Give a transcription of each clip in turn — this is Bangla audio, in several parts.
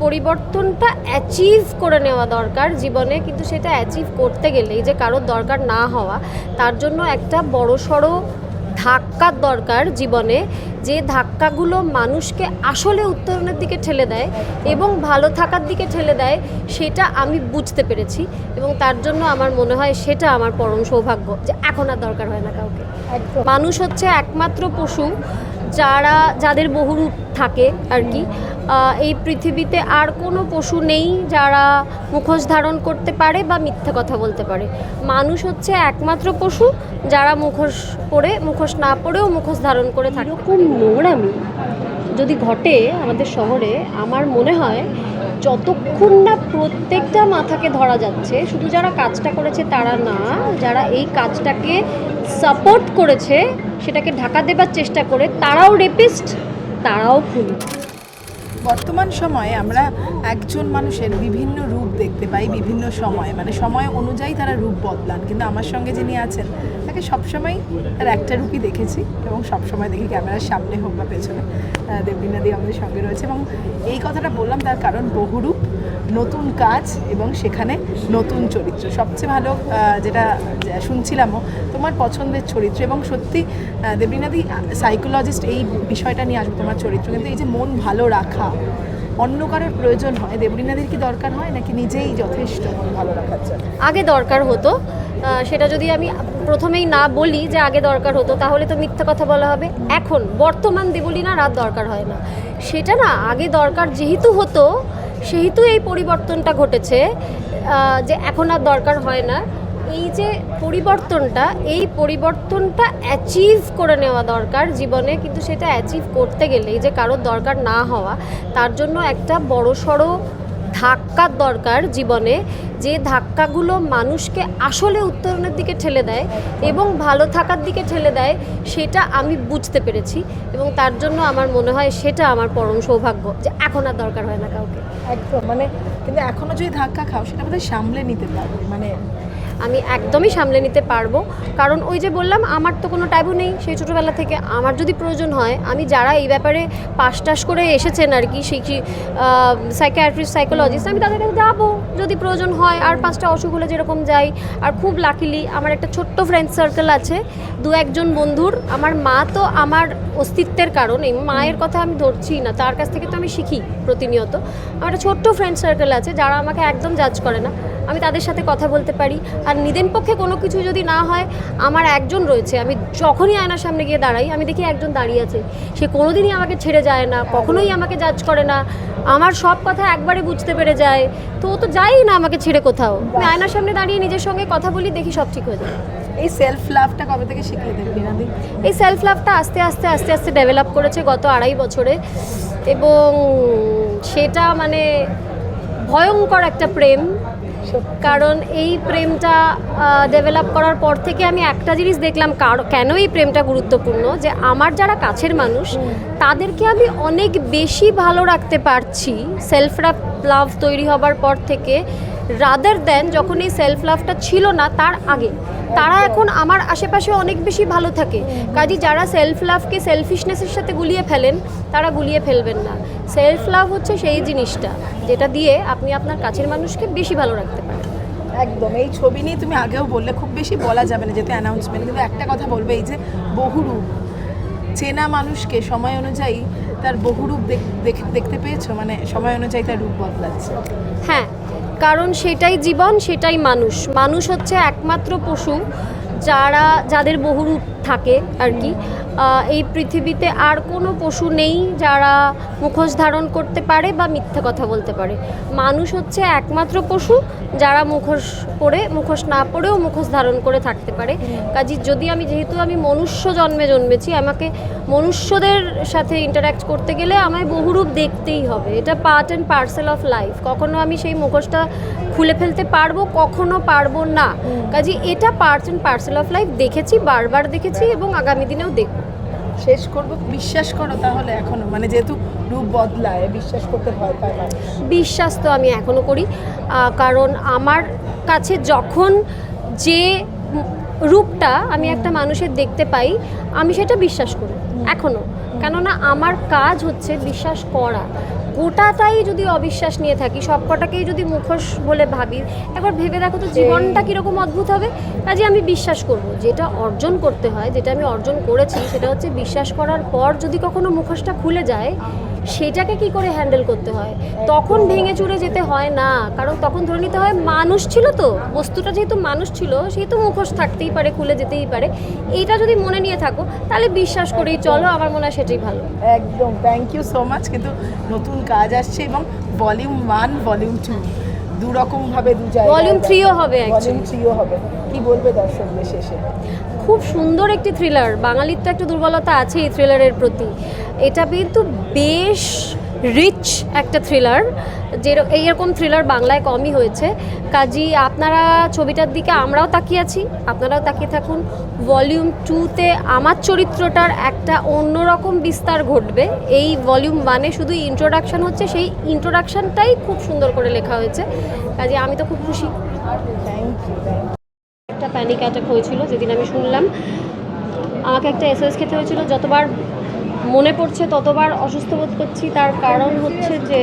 পরিবর্তনটা অ্যাচিভ করে নেওয়া দরকার জীবনে কিন্তু সেটা অ্যাচিভ করতে গেলে এই যে কারোর দরকার না হওয়া তার জন্য একটা বড় সড়ো ধাক্কার দরকার জীবনে যে ধাক্কাগুলো মানুষকে আসলে উত্তরণের দিকে ঠেলে দেয় এবং ভালো থাকার দিকে ঠেলে দেয় সেটা আমি বুঝতে পেরেছি এবং তার জন্য আমার মনে হয় সেটা আমার পরম সৌভাগ্য যে এখন আর দরকার হয় না কাউকে। মানুষ হচ্ছে একমাত্র পশু যারা, যাদের বহুরূপ থাকে আর কি এই পৃথিবীতে আর কোনো পশু নেই যারা মুখোশ ধারণ করতে পারে বা মিথ্যে কথা বলতে পারে। মানুষ হচ্ছে একমাত্র পশু যারা মুখোশ পরে, মুখোশ না পরেও মুখোশ ধারণ করে থাকে নোংরামি? যদি ঘটে আমাদের শহরে, আমার মনে হয় যতক্ষণ না প্রত্যেকটা মাথাকে ধরা যাচ্ছে, শুধু যারা কাজটা করেছে তারা না, যারা এই কাজটাকে সাপোর্ট করেছে, সেটাকে ঢাকা দেবার চেষ্টা করে, তারাও রেপিস্ট তারাও খুনি। বর্তমান সময়ে আমরা একজন মানুষের বিভিন্ন রূপ দেখতে পাই বিভিন্ন সময়ে। মানে সময় অনুযায়ী তারা রূপ বদলান। কিন্তু আমার সঙ্গে যিনি আছেন, তাকে সবসময় তার একটা রূপই দেখেছি এবং সবসময় দেখি ক্যামেরার সামনে হোক বা পেছনে। দেবলীনাদি আমাদের সঙ্গে রয়েছে এবং এই কথাটা বললাম তার কারণ বহুরূপ। নতুন কাজ এবং সেখানে নতুন চরিত্র। সবচেয়ে ভালো যেটা শুনছিলামও, তোমার পছন্দের চরিত্র এবং সত্যি দেবলীনাদি সাইকোলজিস্ট এই বিষয়টা নিয়ে আসবে তোমার চরিত্র। কিন্তু এই যে মন ভালো রাখা, অন্য কারোর প্রয়োজন হয় দেবলীনাদির কি দরকার হয় নাকি নিজেই যথেষ্ট মন ভালো রাখার জন্য? আগে দরকার হতো। সেটা যদি আমি প্রথমেই না বলি যে আগে দরকার হতো, তাহলে তো মিথ্যা কথা বলা হবে। এখন বর্তমান দেবলীনা রাত দরকার হয় না। সেটা না, আগে দরকার যেহেতু হতো সেহেতু এই পরিবর্তনটা ঘটেছে যে এখন আর দরকার হয় না। এই যে পরিবর্তনটা, এই পরিবর্তনটা অ্যাচিভ করে নেওয়া দরকার জীবনে, কিন্তু সেটা অ্যাচিভ করতে গেলে, এই যে কারোর দরকার না হওয়া, তার জন্য একটা বড় সড়ো ধাক্কার দরকার জীবনে, যে ধাক্কাগুলো মানুষকে আসলে উত্তরণের দিকে ঠেলে দেয় এবং ভালো থাকার দিকে ঠেলে দেয়, সেটা আমি বুঝতে পেরেছি এবং তার জন্য আমার মনে হয় সেটা আমার পরম সৌভাগ্য যে এখন আর দরকার হয় না কাউকে। একদম মানে কিন্তু এখনও যদি ধাক্কা খাও, সেটা আমাদের সামলে নিতে পারবে মানে আমি একদমই সামলে নিতে পারব। কারণ ওই যে বললাম, আমার তো কোনো ট্যাবু নেই সেই ছোটোবেলা থেকে। আমার যদি প্রয়োজন হয়, আমি যারা এই ব্যাপারে পাশ টাস করে এসেছেন আর কি, সেই কি সাইকিয়াট্রিস্ট সাইকোলজিস্ট আমি তাদের কাছে যাব। যদি প্রয়োজন হয়, আর পাঁচটা অসুখ হলে যেরকম যাই। আর খুব লাকিলি আমার একটা ছোট্ট ফ্রেন্ড সার্কেল আছে দু একজন বন্ধুর। আমার মা তো আমার অস্তিত্বের কারণ মায়ের কথা আমি ধরছি না, তার কাছ থেকে তো আমি শিখি প্রতিনিয়ত। আমার একটা ছোট্ট ফ্রেন্ড সার্কেল আছে যারা আমাকে একদম জাজ করে না। আমি তাদের সাথে কথা বলতে পারি। আর নিদেন পক্ষে কোনো কিছু যদি না হয়, আমার একজন রয়েছে। আমি যখনই আয়নার সামনে গিয়ে দাঁড়াই, আমি দেখি একজন দাঁড়িয়ে আছে। সে কোনোদিনই আমাকে ছেড়ে যায় না, কখনোই আমাকে জাজ করে না। আমার সব কথা একবারে বুঝতে পেরে যায়। তো ও তো যাই না আমাকে ছেড়ে কোথাও। আমি আয়নার সামনে দাঁড়িয়ে নিজের সঙ্গে কথা বলি, দেখি সব ঠিক হয়ে যায়। এই সেলফ লাভটা কবে থেকে শিখলে দেবলীনাদি এই সেলফ লাভটা আস্তে আস্তে আস্তে আস্তে ডেভেলপ করেছে গত আড়াই বছরে এবং সেটা মানে ভয়ঙ্কর একটা প্রেম। কারণ এই প্রেমটা ডেভেলপ করার পর থেকে আমি একটা জিনিস দেখলাম কার- কেন এই প্রেমটা গুরুত্বপূর্ণ? যে আমার যারা কাছের মানুষ তাদেরকে আমি অনেক বেশি ভালো রাখতে পারছি। সেলফ লাভ তৈরি হবার পর থেকে রাদার দেন যখন এই সেলফ লাভটা ছিল না তার আগে। তারা এখন আমার আশেপাশে অনেক বেশি ভালো থাকে। কাজে যারা সেলফ লাভকে সেলফিশনেসের সাথে গুলিয়ে ফেলেন তারা গুলিয়ে ফেলবেন না। সেলফ লাভ হচ্ছে সেই জিনিসটা যেটা দিয়ে আপনি আপনার কাছের মানুষকে বেশি ভালো রাখতে পারেন। একদম এই ছবি নিয়ে তুমি আগেও বললে খুব বেশি বলা যাবে না যেহেতু অ্যানাউন্সমেন্ট কিন্তু একটা কথা বলবে এই যে বহুরূপ চেনা মানুষকে সময় অনুযায়ী তার বহুরূপ দেখ- দেখ- দেখতে পেয়েছ? মানে সময় অনুযায়ী তার রূপ বদলাচ্ছে। হ্যাঁ কারণ সেটাই জীবন সেটাই মানুষ। মানুষ হচ্ছে একমাত্র পশু যারা যাদের বহুরূপ থাকে আর কি। এই পৃথিবীতে আর কোনো পশু নেই যারা মুখোশ ধারণ করতে পারে বা মিথ্যে কথা বলতে পারে। মানুষ হচ্ছে একমাত্র পশু যারা মুখোশ পরে মুখোশ না পরেও মুখোশ ধারণ করে থাকতে পারে। কাজে যদি আমি যেহেতু আমি মনুষ্য জন্মে জন্মেছি আমাকে মনুষ্যদের সাথে ইন্টারাক্ট করতে গেলে আমায় বহুরূপ দেখতেই হবে। এটা part and parcel of life কখনো আমি সেই মুখোশটা খুলে ফেলতে পারব কখনো পারব না। কাজে এটা part and parcel of life দেখেছি বারবার দেখেছি এবং আগামী দিনেও দেখব। শেষ করব বিশ্বাস করো তাহলে এখনও মানে যেহেতু রূপ বদলায় বিশ্বাস করতে ভয় পায় মানুষ। বিশ্বাস তো আমি এখনও করি কারণ আমার কাছে যখন যে রূপটা আমি একটা মানুষের দেখতে পাই আমি সেটা বিশ্বাস করি এখনও কেননা আমার কাজ হচ্ছে বিশ্বাস করা। গোটাটাই যদি অবিশ্বাস নিয়ে থাকি সব কটাকেই যদি মুখোশ বলে ভাবি একবার ভেবে দেখো তো জীবনটা কীরকম অদ্ভুত হবে। কাজে আমি বিশ্বাস করব যেটা অর্জন করতে হয় যেটা আমি অর্জন করেছি সেটা হচ্ছে বিশ্বাস করার পর যদি কখনো মুখোশটা খুলে যায় সেটাকে কি করে হ্যান্ডেল করতে হয়? তখন ভেঙে চুরে যেতে হয় না। কারণ তখন ধরে নিতে হয় মানুষ ছিল তো। বস্তুটা যেহেতু মানুষ ছিল, সেহেতু মুখোশ থাকতেই পারে, খুলে যেতেই পারে। এটা যদি মনে নিয়ে থাকো, তাহলে বিশ্বাস করেই চলো, আমার মনে হয় সেটাই ভালো। একদম থ্যাংক ইউ সো মাচ কিন্তু নতুন কাজ আসছে এবং ভলিউম ওয়ান ভলিউম টু দু রকম ভাবে দু জায়গা ভলিউম three ও হবে ভলিউম actually। থ্রিও হবে। কি বলবে দর্শকদের শেষে? খুব সুন্দর একটি থ্রিলার বাঙালির তো একটা দুর্বলতা আছে এই থ্রিলারের প্রতি। এটা কিন্তু বেশ রিচ একটা থ্রিলার যে এইরকম থ্রিলার বাংলায় কমই হয়েছে। কাজী, আপনারা ছবিটার দিকে আমরাও তাকিয়ে আছি, আপনারাও তাকিয়ে থাকুন। ভলিউম টুতে আমার চরিত্রটার একটা অন্যরকম বিস্তার ঘটবে। এই ভলিউম ওয়ানে শুধু ইন্ট্রোডাকশান হচ্ছে, সেই ইন্ট্রোডাকশনটাই খুব সুন্দর করে লেখা হয়েছে। কাজে, আমি তো খুব খুশি। একটা প্যানিক অ্যাটাক হয়েছিল, যেদিন আমি শুনলাম। আমাকে একটা এসএস খেতে হয়েছিল, যতবার মনে পড়ছে ততবার অসুস্থ বোধ করছি। তার কারণ হচ্ছে যে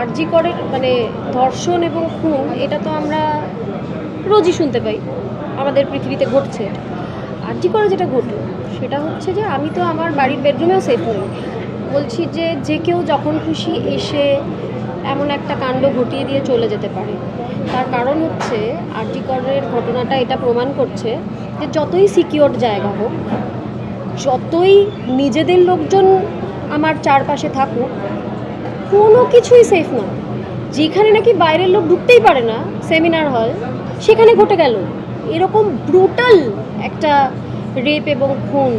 আরজি করে মানে ধর্ষণ এবং খুন, এটা তো আমরা রোজই শুনতে পাই। আমাদের পৃথিবীতে ঘটছে আরজি করে যেটা ঘটলো, সেটা হচ্ছে যে আমি তো আমার বাড়ির বেডরুমেও সেফ নই। বলছি যে যে কেউ যখন খুশি এসে এমন একটা কাণ্ড ঘটিয়ে দিয়ে চলে যেতে পারে। তার কারণ হচ্ছে আরজি করের ঘটনাটা এটা প্রমাণ করছে যে যতই সিকিওর জায়গা হোক যতই নিজেদের লোকজন আমার চারপাশে থাকুক, কোনো কিছুই সেফ না। যেখানে নাকি বাইরের লোক ঢুকতেই পারে না সেমিনার হল সেখানে ঘটে গেল। এরকম ব্রুটাল একটা রেপ এবং খুন,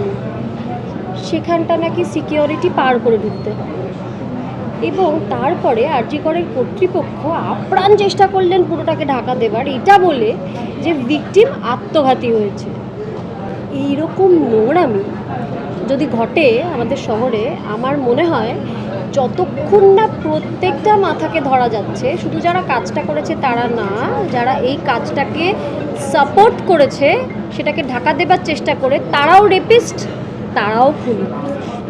সেখানটা নাকি সিকিউরিটি পার করে ঢুকতে হয়। এবং তারপরে আরজিকরের কর্তৃপক্ষ আপ্রাণ চেষ্টা করলেন পুরোটাকে ঢাকা দেবার, এটা বলে যে ভিকটিম আত্মঘাতী হয়েছে। এইরকম নোংরামি যদি ঘটে আমাদের শহরে, আমার মনে হয় যতক্ষণ না প্রত্যেকটা মাথাকে ধরা যাচ্ছে, শুধু যারা কাজটা করেছে তারা না, যারা এই কাজটাকে সাপোর্ট করেছে, সেটাকে ঢাকা দেবার চেষ্টা করে, তারাও রেপিস্ট তারাও খুনি।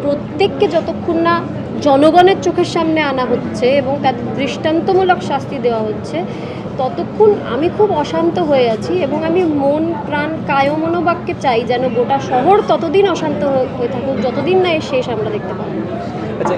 প্রত্যেককে যতক্ষণ না জনগণের চোখের সামনে আনা হচ্ছে এবং তাদের দৃষ্টান্তমূলক শাস্তি দেওয়া হচ্ছে ততক্ষণ আমি খুব অশান্ত হয়ে আছি এবং আমি মন, প্রাণ, কায় মনোবাক্যে চাই যেন গোটা শহর ততদিন অশান্ত হয়ে থাকুক, যতদিন না এর শেষ আমরা দেখতে পাবো। আচ্ছা